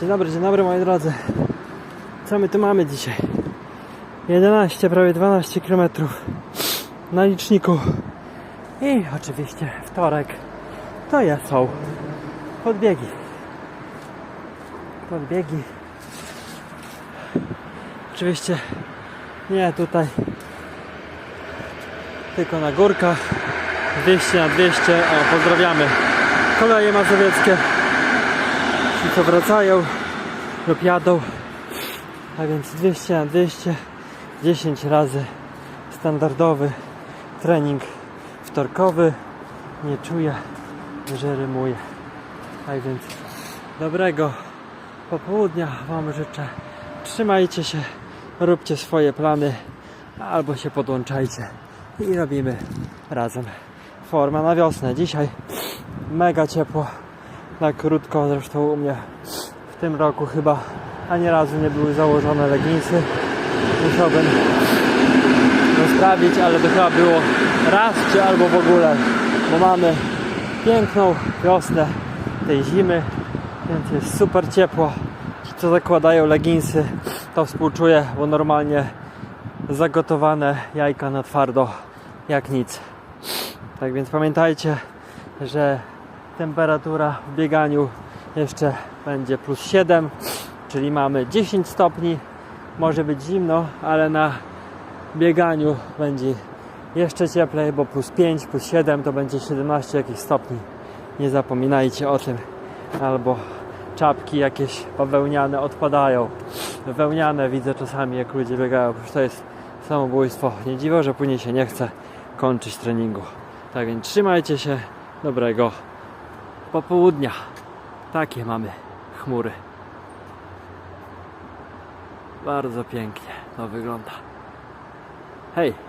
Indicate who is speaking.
Speaker 1: Dzień dobry, dzień dobry moi drodzy. Co my tu mamy dzisiaj? 11, prawie 12 km na liczniku. I oczywiście wtorek. To ja są podbiegi. Podbiegi. Oczywiście nie tutaj, tylko na górkach. 200 na 200. O, pozdrawiamy koleje mazowieckie. Ci co wracają lub jadą. A więc 200 na 200. 10 razy standardowy trening wtorkowy. Nie czuję, że rymuję. Tak więc dobrego popołudnia Wam życzę. Trzymajcie się, róbcie swoje plany albo się podłączajcie i robimy razem. Forma na wiosnę. Dzisiaj mega ciepło, na krótko zresztą u mnie w tym roku chyba ani razu nie były założone leginsy. Musiałbym to ale to chyba było raz czy albo w ogóle, bo mamy piękną wiosnę tej zimy, więc jest super ciepło. Ci co zakładają leginsy, to współczuję, bo normalnie zagotowane jajka na twardo jak nic. Tak więc pamiętajcie, że temperatura w bieganiu jeszcze będzie plus 7, czyli mamy 10 stopni. Może być zimno, ale na bieganiu będzie jeszcze cieplej, bo plus 5, plus 7 to będzie 17 jakichś stopni. Nie zapominajcie o tym. Albo czapki jakieś bawełniane odpadają. Wełniane widzę czasami jak ludzie biegają, przecież to jest samobójstwo. Nie dziwo, że później się nie chce kończyć treningu. Tak więc trzymajcie się. Dobrego popołudnia. Takie mamy chmury. Bardzo pięknie to wygląda. Hej!